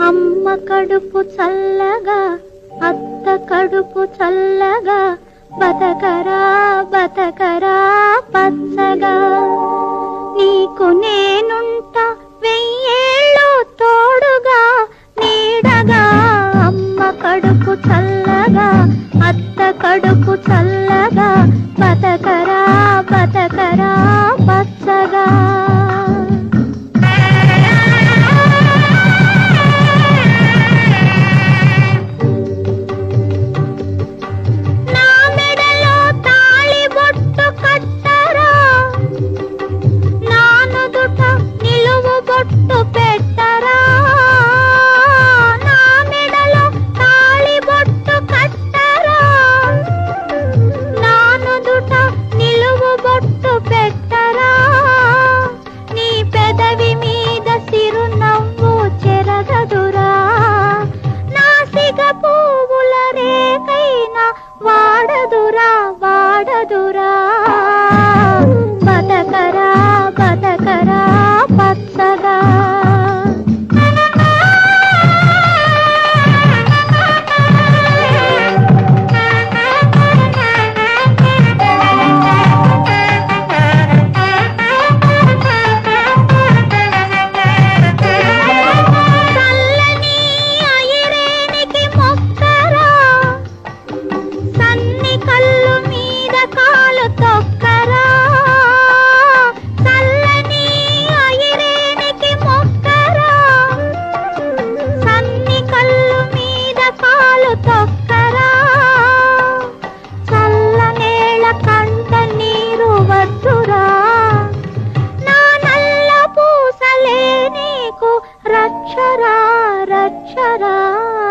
అమ్మ కడుపు చల్లగా అత్త కడుపు చల్లగా బతకరా బతకరా పచ్చగా. నీకు నేనుంట వెయ్యేళ్ళు తోడుగా నీడగా. అమ్మ కడుపు చల్లగా అత్త కడుపు చల్ల adorar. रक्षरा रक्षरा।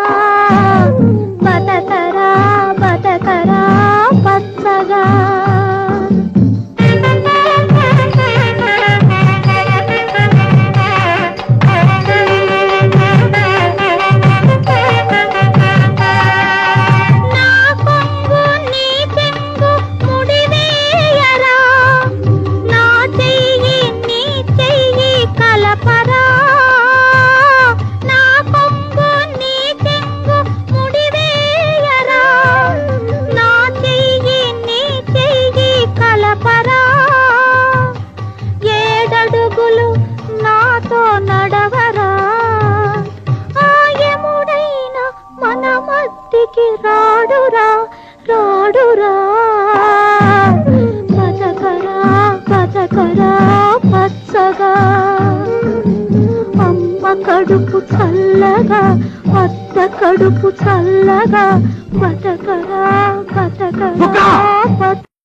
కడుపు చల్లగా అత్త కడుపు చల్లగా బతకరా బతకరా